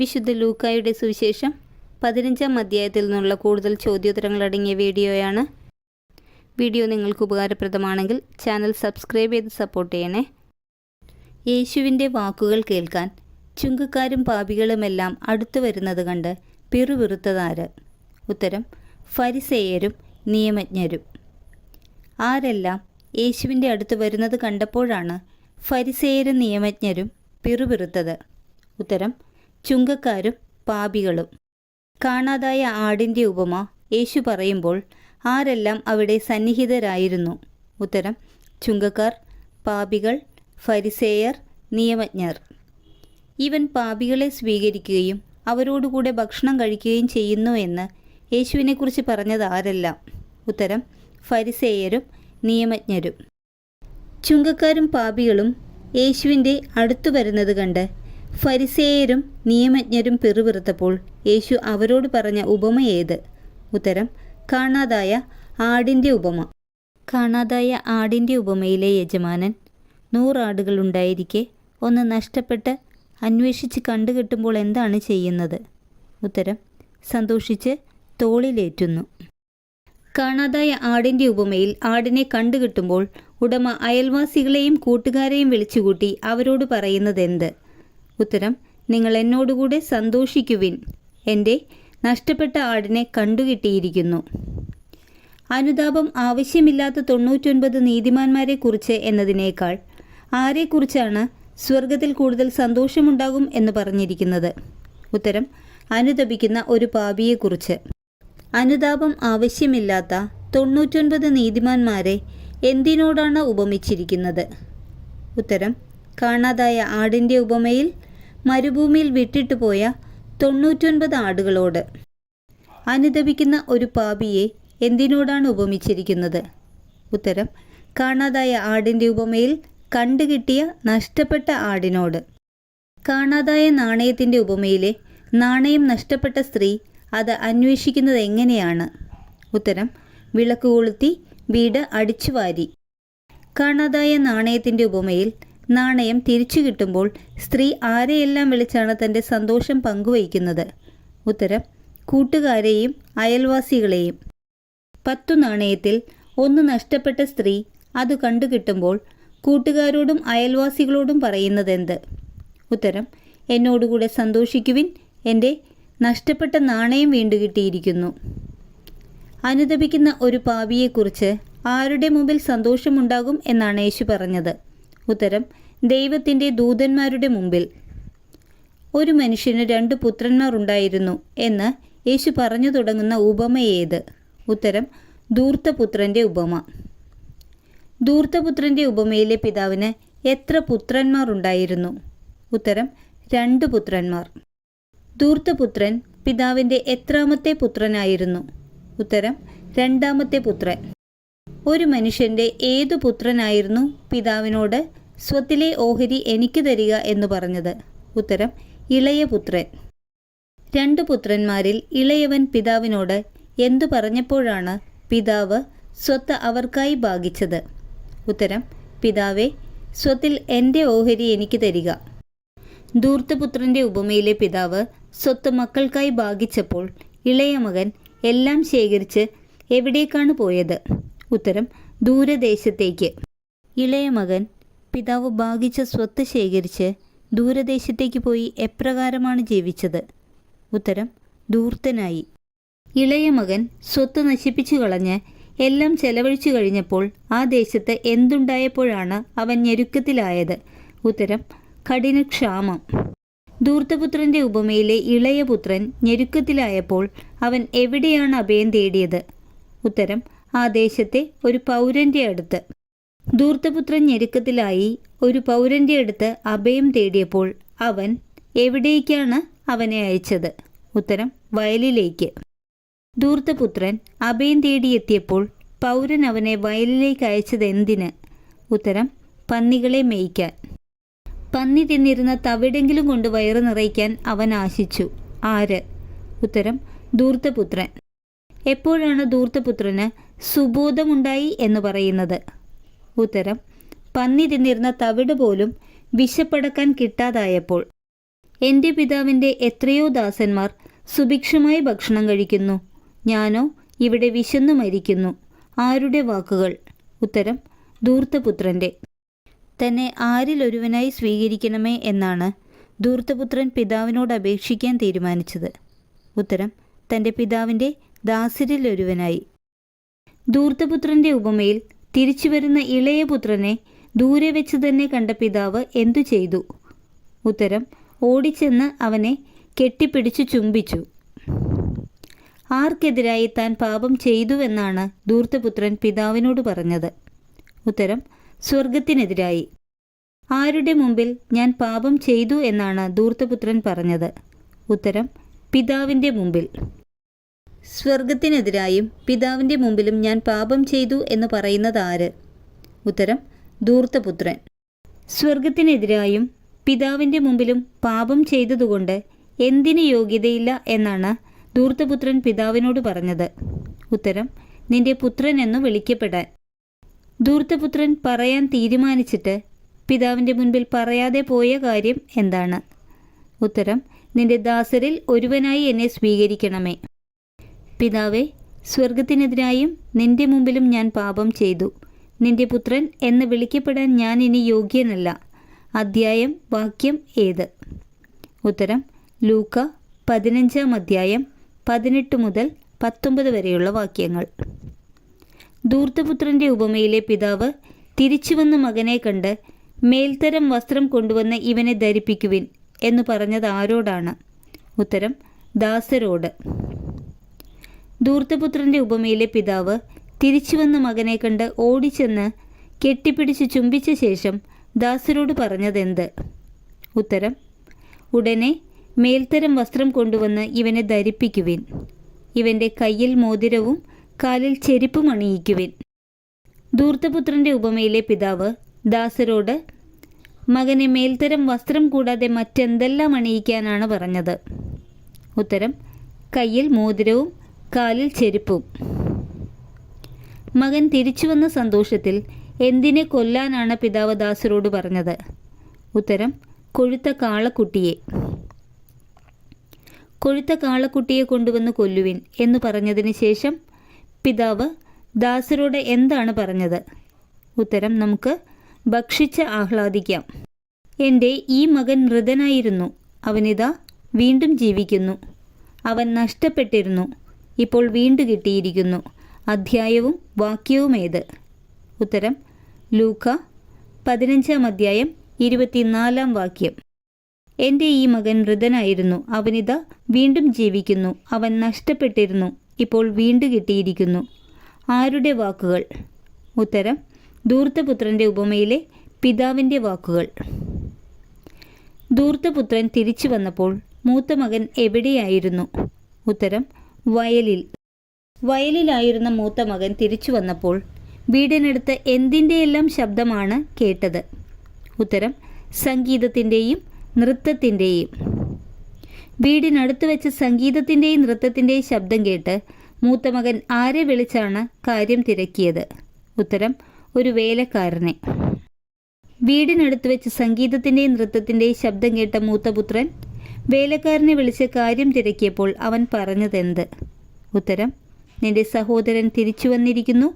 വിശുദ്ധ ലൂക്കായുടെ സുവിശേഷം പതിനഞ്ചാം അധ്യായത്തിൽ നിന്നുള്ള കൂടുതൽ ചോദ്യോത്തരങ്ങൾ അടങ്ങിയ വീഡിയോയാണ്. വീഡിയോ നിങ്ങൾക്ക് ഉപകാരപ്രദമാണെങ്കിൽ ചാനൽ സബ്സ്ക്രൈബ് ചെയ്ത് സപ്പോർട്ട് ചെയ്യണേ. യേശുവിന്റെ വാക്കുകൾ കേൾക്കാൻ ചുങ്കക്കാരും പാപികളുമെല്ലാം അടുത്തു വരുന്നത് കണ്ട് പിറുപിറുത്തതാര്? ഉത്തരം ഫരിസേയരും നിയമജ്ഞരും. ആരെല്ലാം യേശുവിന്റെ അടുത്ത് വരുന്നത് കണ്ടപ്പോഴാണ് ഫരിസേയരും നിയമജ്ഞരും പിറുപിറുത്തത്? ഉത്തരം ചുങ്കക്കാരും പാപികളും. കാണാതായ ആടിന്റെ ഉപമ യേശു പറയുമ്പോൾ ആരെല്ലാം അവിടെ സന്നിഹിതരായിരുന്നു? ഉത്തരം ചുങ്കക്കാർ പാപികൾ ഫരിസേയർ നിയമജ്ഞർ. ഇവൻ പാപികളെ സ്വീകരിക്കുകയും അവരോടുകൂടെ ഭക്ഷണം കഴിക്കുകയും ചെയ്യുന്നു എന്ന് യേശുവിനെക്കുറിച്ച് പറഞ്ഞത് ആരെല്ലാം? ഉത്തരം ഫരിസേയരും നിയമജ്ഞരും. ചുങ്കക്കാരും പാപികളും യേശുവിന്റെ അടുത്തു വരുന്നത് കണ്ട് ഫരിസേയരും നിയമജ്ഞരും പിറുപിറുത്തപ്പോൾ യേശു അവരോട് പറഞ്ഞ ഉപമ ഏത്? ഉത്തരം കാണാതായ ആടിന്റെ ഉപമ. കാണാതായ ആടിന്റെ ഉപമയിലെ യജമാനൻ നൂറാടുകളുണ്ടായിരിക്കെ ഒന്ന് നഷ്ടപ്പെട്ട് അന്വേഷിച്ച് കണ്ടുകിട്ടുമ്പോൾ എന്താണ് ചെയ്യുന്നത്? ഉത്തരം സന്തോഷിച്ച് തോളിലേറ്റുന്നു. കാണാതായ ആടിന്റെ ഉപമയിൽ ആടിനെ കണ്ടുകിട്ടുമ്പോൾ ഉടമ അയൽവാസികളെയും കൂട്ടുകാരെയും വിളിച്ചുകൂട്ടി അവരോട് പറയുന്നത് പറയുന്നതെന്ത്? ഉത്തരം നിങ്ങൾ എന്നോടുകൂടെ സന്തോഷിക്കുവിൻ. എന്റെ നഷ്ടപ്പെട്ട ആടിനെ കണ്ടുകിട്ടിയിരിക്കുന്നു. അനുതാപം ആവശ്യമില്ലാത്ത തൊണ്ണൂറ്റൊൻപത് നീതിമാന്മാരെക്കുറിച്ച് എന്നതിനേക്കാൾ ആരെക്കുറിച്ചാണ് സ്വർഗത്തിൽ കൂടുതൽ സന്തോഷമുണ്ടാകും എന്ന് പറഞ്ഞിരിക്കുന്നത്? ഉത്തരം അനുതപിക്കുന്ന ഒരു പാപിയെക്കുറിച്ച്. അനുതാപം ആവശ്യമില്ലാത്ത തൊണ്ണൂറ്റൊൻപത് നീതിമാന്മാരെ എന്തിനോടാണ് ഉപമിച്ചിരിക്കുന്നത്? ഉത്തരം കാണാതായ ആടിന്റെ ഉപമയിൽ മരുഭൂമിയിൽ വിട്ടിട്ടു പോയ തൊണ്ണൂറ്റൊൻപത് ആടുകളോട് അനുദപിക്കുന്ന ഒരു പാപിയെ എന്തിനോടാണ് ഉപമിച്ചിരിക്കുന്നത്? ഉത്തരം കാണാതായ ആടിന്റെ ഉപമയിൽ കണ്ടുകിട്ടിയ നഷ്ടപ്പെട്ട ആടിനോട്. കാണാതായ നാണയത്തിന്റെ ഉപമയിലെ നാണയം നഷ്ടപ്പെട്ട സ്ത്രീ അത് അന്വേഷിക്കുന്നത് എങ്ങനെയാണ്? ഉത്തരം വിളക്ക് കൊളുത്തി വീട് അടിച്ചുവാരി. കാണാതായ നാണയത്തിന്റെ ഉപമയിൽ നാണയം തിരിച്ചു കിട്ടുമ്പോൾ സ്ത്രീ ആരെയെല്ലാം വിളിച്ചാണ് തന്റെ സന്തോഷം പങ്കുവയ്ക്കുന്നത്? ഉത്തരം കൂട്ടുകാരെയും അയൽവാസികളെയും. പത്തു നാണയത്തിൽ ഒന്ന് നഷ്ടപ്പെട്ട സ്ത്രീ അത് കണ്ടു കിട്ടുമ്പോൾ കൂട്ടുകാരോടും അയൽവാസികളോടും പറയുന്നത് പറയുന്നതെന്ത്? ഉത്തരം എന്നോടുകൂടെ സന്തോഷിക്കുവിൻ എന്റെ നഷ്ടപ്പെട്ട നാണയം വീണ്ടു കിട്ടിയിരിക്കുന്നു. അനുദപിക്കുന്ന ഒരു പാപിയെക്കുറിച്ച് ആരുടെ മുമ്പിൽ സന്തോഷമുണ്ടാകും എന്നാണ് യേശു പറഞ്ഞത്. ഉത്തരം ദൈവത്തിന്റെ ദൂതന്മാരുടെ മുമ്പിൽ. ഒരു മനുഷ്യന് രണ്ട് പുത്രന്മാർ ഉണ്ടായിരുന്നു എന്ന് യേശു പറഞ്ഞു തുടങ്ങുന്ന ഉപമ ഏത്? ഉത്തരം ദൂർത്തപുത്രന്റെ ഉപമ. ദൂർത്തപുത്രന്റെ ഉപമയിലെ പിതാവിന് എത്ര പുത്രന്മാർ ഉണ്ടായിരുന്നു? ഉത്തരം രണ്ട് പുത്രന്മാർ. ദൂർത്തപുത്രൻ പിതാവിന്റെ എത്രാമത്തെ പുത്രനായിരുന്നു? ഉത്തരം രണ്ടാമത്തെ പുത്രൻ. ഒരു മനുഷ്യന്റെ ഏതു പുത്രനായിരുന്നു? പിതാവിനോട് സ്വത്തിലെ ഓഹരി എനിക്ക് തരിക എന്ന് പറഞ്ഞത്. ഉത്തരം ഇളയ പുത്രൻ. രണ്ട് പുത്രന്മാരിൽ ഇളയവൻ പിതാവിനോട് എന്തു പറഞ്ഞപ്പോഴാണ് പിതാവ് സ്വത്ത് അവർക്കായി ഭാഗിച്ചത്? ഉത്തരം പിതാവേ സ്വത്തിൽ എന്റെ ഓഹരി എനിക്ക് തരിക. ദൂർത്തപുത്രന്റെ ഉപമയിലെ പിതാവ് സ്വത്ത് മക്കൾക്കായി ഭാഗിച്ചപ്പോൾ ഇളയ മകൻ എല്ലാം ശേഖരിച്ച് എവിടേക്കാണ് പോയത്? ഉത്തരം ദൂരദേശത്തേക്ക്. ഇളയ മകൻ പിതാവ് ഭാഗിച്ച സ്വത്ത് ശേഖരിച്ച് ദൂരദേശത്തേക്ക് പോയി എപ്രകാരമാണ് ജീവിച്ചത്? ഉത്തരം ദൂർത്തനായി ഇളയ മകൻ സ്വത്ത് നശിപ്പിച്ചു കളഞ്ഞ് എല്ലാം ചെലവഴിച്ചു കഴിഞ്ഞപ്പോൾ ആ ദേശത്ത് എന്തുണ്ടായപ്പോഴാണ് അവൻ ഞെരുക്കത്തിലായത്? ഉത്തരം കഠിനക്ഷാമം. ധൂർത്തപുത്രന്റെ ഉപമയിലെ ഇളയ പുത്രൻ ഞെരുക്കത്തിലായപ്പോൾ അവൻ എവിടെയാണ് അഭയം തേടിയത്? ഉത്തരം ആ ദേശത്തെ ഒരു പൗരന്റെ അടുത്ത്. ധൂർത്തപുത്രൻ ഞെരുക്കത്തിലായി ഒരു പൗരന്റെ അടുത്ത് അഭയം തേടിയപ്പോൾ അവൻ എവിടേക്കാണ് അവനെ അയച്ചത്? ഉത്തരം വയലിലേക്ക്. ധൂർത്തപുത്രൻ അഭയം തേടിയെത്തിയപ്പോൾ പൗരൻ അവനെ വയലിലേക്ക് അയച്ചത് എന്തിന് ഉത്തരം പന്നികളെ മേയ്ക്കാൻ. പന്നി തിന്നിരുന്ന തവിടെങ്കിലും കൊണ്ട് വയറ് നിറയ്ക്കാൻ അവൻ ആശിച്ചു. ആര്? ഉത്തരം ധൂർത്തപുത്രൻ. എപ്പോഴാണ് ധൂർത്തപുത്രന് സുബോധമുണ്ടായി എന്ന് പറയുന്നത്? ഉത്തരം പന്നി തിന്നിരുന്ന തവിട് പോലും വിശപ്പടക്കാൻ കിട്ടാതായപ്പോൾ. എന്റെ പിതാവിന്റെ എത്രയോ ദാസന്മാർ സുഭിക്ഷമായി ഭക്ഷണം കഴിക്കുന്നു. ഞാനോ ഇവിടെ വിശന്നു മരിക്കുന്നു. ആരുടെ വാക്കുകൾ? ഉത്തരം ധൂർത്തപുത്രന്റെ തന്നെ ആരിലൊരുവനായി സ്വീകരിക്കണമേ എന്നാണ് ധൂർത്തപുത്രൻ പിതാവിനോട് അപേക്ഷിക്കാൻ തീരുമാനിച്ചത്. ഉത്തരം തന്റെ പിതാവിന്റെ ദാസരിലൊരുവനായി ധൂർത്തപുത്രന്റെ ഉപമയിൽ തിരിച്ചു വരുന്ന ഇളയ പുത്രനെ ദൂരെ വെച്ച് തന്നെ കണ്ട പിതാവ് എന്തു ചെയ്തു? ഉത്തരം ഓടിച്ചെന്ന് അവനെ കെട്ടിപ്പിടിച്ചു ചുംബിച്ചു. ആർക്കെതിരായി താൻ പാപം ചെയ്തുവെന്നാണ് ദൂർത്തപുത്രൻ പിതാവിനോട് പറഞ്ഞത്. ഉത്തരം സ്വർഗത്തിനെതിരായി ആരുടെ മുമ്പിൽ ഞാൻ പാപം ചെയ്തു എന്നാണ് ദൂർത്തപുത്രൻ പറഞ്ഞത്? ഉത്തരം പിതാവിന്റെ മുമ്പിൽ. സ്വർഗത്തിനെതിരായും പിതാവിന്റെ മുമ്പിലും ഞാൻ പാപം ചെയ്തു എന്ന് പറയുന്നത് ആര് ഉത്തരം ധൂർത്തപുത്രൻ. സ്വർഗത്തിനെതിരായും പിതാവിന്റെ മുമ്പിലും പാപം ചെയ്തതുകൊണ്ട് എന്തിന് യോഗ്യതയില്ല എന്നാണ് ധൂർത്തപുത്രൻ പിതാവിനോട് പറഞ്ഞത്. ഉത്തരം നിന്റെ പുത്രൻ എന്നു വിളിക്കപ്പെടാൻ. ധൂർത്തപുത്രൻ പറയാൻ തീരുമാനിച്ചിട്ട് പിതാവിന്റെ മുൻപിൽ പറയാതെ പോയ കാര്യം എന്താണ്? ഉത്തരം നിന്റെ ദാസരിൽ ഒരുവനായി എന്നെ സ്വീകരിക്കണമേ. പിതാവേ സ്വർഗത്തിനെതിരായും നിന്റെ മുമ്പിലും ഞാൻ പാപം ചെയ്തു. നിന്റെ പുത്രൻ എന്ന് വിളിക്കപ്പെടാൻ ഞാൻ ഇനി യോഗ്യനല്ല. അധ്യായം വാക്യം ഏത്? ഉത്തരം ലൂക്ക പതിനഞ്ചാം അധ്യായം പതിനെട്ട് മുതൽ പത്തൊമ്പത് വരെയുള്ള വാക്യങ്ങൾ. ദൂർത്തപുത്രന്റെ ഉപമയിലെ പിതാവ് തിരിച്ചു വന്ന മകനെ കണ്ട് മേൽത്തരം വസ്ത്രം കൊണ്ടുവന്ന് ഇവനെ ധരിപ്പിക്കുവിൻ എന്ന് പറഞ്ഞത് ആരോടാണ്? ഉത്തരം ദാസരോട്. ധൂർത്തപുത്രന്റെ ഉപമയിലെ പിതാവ് തിരിച്ചു വന്ന മകനെ കണ്ട് ഓടിച്ചെന്ന് കെട്ടിപ്പിടിച്ച് ചുംബിച്ച ശേഷം ദാസരോട് പറഞ്ഞതെന്ത്? ഉത്തരം ഉടനെ മേൽത്തരം വസ്ത്രം കൊണ്ടുവന്ന് ഇവനെ ധരിപ്പിക്കുവിൻ. ഇവന്റെ കയ്യിൽ മോതിരവും കാലിൽ ചെരുപ്പും അണിയിക്കുവിൻ. ധൂർത്തപുത്രന്റെ ഉപമയിലെ പിതാവ് ദാസരോട് മകനെ മേൽത്തരം വസ്ത്രം കൂടാതെ മറ്റെന്തെല്ലാം അണിയിക്കാനാണ് പറഞ്ഞത്? ഉത്തരം കയ്യിൽ മോതിരവും കാലിൽ ചെരുപ്പും. മകൻ തിരിച്ചു വന്ന സന്തോഷത്തിൽ എന്തിനെ കൊല്ലാനാണ് പിതാവ് ദാസരോട് പറഞ്ഞത്? ഉത്തരം കൊഴുത്ത കാളക്കുട്ടിയെ. കൊഴുത്ത കാളക്കുട്ടിയെ കൊണ്ടുവന്ന് കൊല്ലുവിൻ എന്ന് പറഞ്ഞതിന് ശേഷം പിതാവ് ദാസരോട് എന്താണ് പറഞ്ഞത്? ഉത്തരം നമുക്ക് ഭക്ഷിച്ച് ആഹ്ലാദിക്കാം. എന്റെ ഈ മകൻ മൃതനായിരുന്നു. അവനിതാ വീണ്ടും ജീവിക്കുന്നു. അവൻ നഷ്ടപ്പെട്ടിരുന്നു. ഇപ്പോൾ വീണ്ടു കിട്ടിയിരിക്കുന്നു. അധ്യായവും വാക്യവും ഏത്? ഉത്തരം ലൂക്ക പതിനഞ്ചാം അധ്യായം ഇരുപത്തിനാലാം വാക്യം. എന്റെ ഈ മകൻ മൃതനായിരുന്നു അവനിത വീണ്ടും ജീവിക്കുന്നു. അവൻ നഷ്ടപ്പെട്ടിരുന്നു. ഇപ്പോൾ വീണ്ടു കിട്ടിയിരിക്കുന്നു. ആരുടെ വാക്കുകൾ? ഉത്തരം ദൂർത്തപുത്രന്റെ ഉപമയിലെ പിതാവിന്റെ വാക്കുകൾ. ദൂർത്തപുത്രൻ തിരിച്ചു വന്നപ്പോൾ മൂത്ത മകൻ എവിടെയായിരുന്നു? ഉത്തരം വയലിൽ. വയലിലായിരുന്ന മൂത്ത മകൻ തിരിച്ചു വന്നപ്പോൾ വീടിനടുത്ത് എന്തിന്റെയെല്ലാം ശബ്ദമാണ് കേട്ടത്? ഉത്തരം സംഗീതത്തിന്റെയും നൃത്തത്തിന്റെയും. വീടിനടുത്ത് വെച്ച് സംഗീതത്തിന്റെയും നൃത്തത്തിന്റെയും ശബ്ദം കേട്ട് മൂത്ത മകൻ ആരെ വിളിച്ചാണ് കാര്യം തിരക്കിയത്? ഉത്തരം ഒരു വേലക്കാരനെ. വീടിനടുത്ത് വെച്ച് സംഗീതത്തിന്റെയും നൃത്തത്തിന്റെയും ശബ്ദം കേട്ട മൂത്തപുത്രൻ വേലക്കാരനെ വിളിച്ച് കാര്യം തിരക്കിയപ്പോൾ അവൻ പറഞ്ഞതെന്ത്? ഉത്തരം നിന്റെ സഹോദരൻ തിരിച്ചു വന്നിരിക്കുന്നു.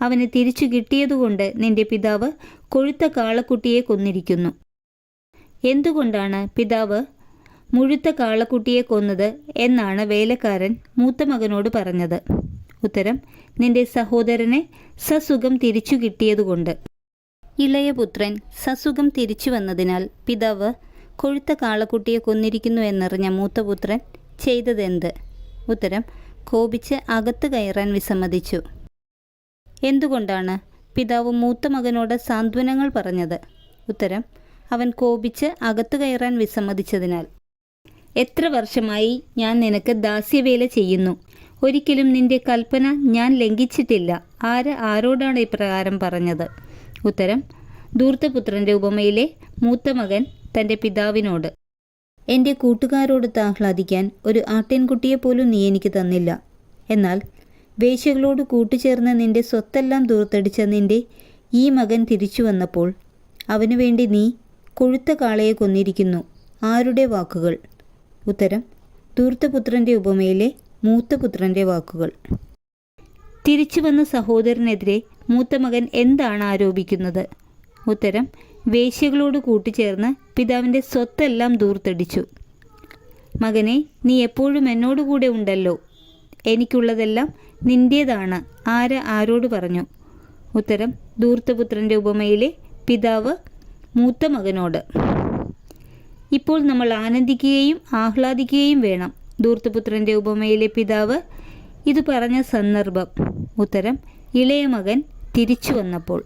അവന് തിരിച്ചു കിട്ടിയതുകൊണ്ട് നിന്റെ പിതാവ് കൊഴുത്ത കാളക്കുട്ടിയെ കൊന്നിരിക്കുന്നു. എന്തുകൊണ്ടാണ് പിതാവ് മുഴുത്ത കാളക്കുട്ടിയെ കൊന്നത്? എന്നാണ് വേലക്കാരൻ മൂത്ത മകനോട് പറഞ്ഞത്. ഉത്തരം നിന്റെ സഹോദരനെ സസുഖം തിരിച്ചു കിട്ടിയതുകൊണ്ട്. ഇളയപുത്രൻ സസുഖം തിരിച്ചു വന്നതിനാൽ പിതാവ് കൊഴുത്ത കാളക്കുട്ടിയെ കൊന്നിരിക്കുന്നു എന്നറിഞ്ഞ മൂത്തപുത്രൻ ചെയ്തതെന്ത്? ഉത്തരം കോപിച്ച് അകത്ത് കയറാൻ വിസമ്മതിച്ചു. എന്തുകൊണ്ടാണ് പിതാവ് മൂത്ത മകനോട് സാന്ത്വനങ്ങൾ പറഞ്ഞത്? ഉത്തരം അവൻ കോപിച്ച് അകത്ത് കയറാൻ വിസമ്മതിച്ചതിനാൽ. എത്ര വർഷമായി ഞാൻ നിനക്ക് ദാസ്യവേല ചെയ്യുന്നു? ഒരിക്കലും നിന്റെ കൽപ്പന ഞാൻ ലംഘിച്ചിട്ടില്ല. ആര് ആരോടാണ് ഇപ്രകാരം പറഞ്ഞത്? ഉത്തരം ധൂർത്തപുത്രന്റെ ഉപമയിലെ മൂത്ത മകൻ തന്റെ പിതാവിനോട് എന്റെ കൂട്ടുകാരോടൊത്ത് ആഹ്ലാദിക്കാൻ ഒരു ആട്ടിൻകുട്ടിയെപ്പോലും നീ എനിക്ക് തന്നില്ല. എന്നാൽ വേശ്യകളോട് കൂട്ടുചേർന്ന് നിന്റെ സ്വത്തെല്ലാം ദൂർത്തടിച്ച നിന്റെ ഈ മകൻ തിരിച്ചു വന്നപ്പോൾ അവനു വേണ്ടി നീ കൊഴുത്ത കാളയെ കൊന്നിരിക്കുന്നു. ആരുടെ വാക്കുകൾ? ഉത്തരം ദൂർത്തപുത്രന്റെ ഉപമയിലെ മൂത്തപുത്രന്റെ വാക്കുകൾ. തിരിച്ചു വന്ന സഹോദരനെതിരെ മൂത്ത മകൻ എന്താണ് ആരോപിക്കുന്നത്? ഉത്തരം വേശ്യകളോട് കൂട്ടിച്ചേർന്ന് പിതാവിന്റെ സ്വത്തെല്ലാം ദൂർത്തടിച്ചു. മകനെ നീ എപ്പോഴും എന്നോടുകൂടെ ഉണ്ടല്ലോ. എനിക്കുള്ളതെല്ലാം നിന്റേതാണ് ആര് ആരോട് പറഞ്ഞു. ഉത്തരം ദൂർത്തപുത്രന്റെ ഉപമയിലെ പിതാവ് മൂത്ത മകനോട്. ഇപ്പോൾ നമ്മൾ ആനന്ദിക്കുകയും ആഹ്ലാദിക്കുകയും വേണം ദൂർത്തപുത്രന്റെ ഉപമയിലെ പിതാവ് ഇത് പറഞ്ഞ സന്ദർഭം. ഉത്തരം ഇളയ മകൻ തിരിച്ചു വന്നപ്പോൾ.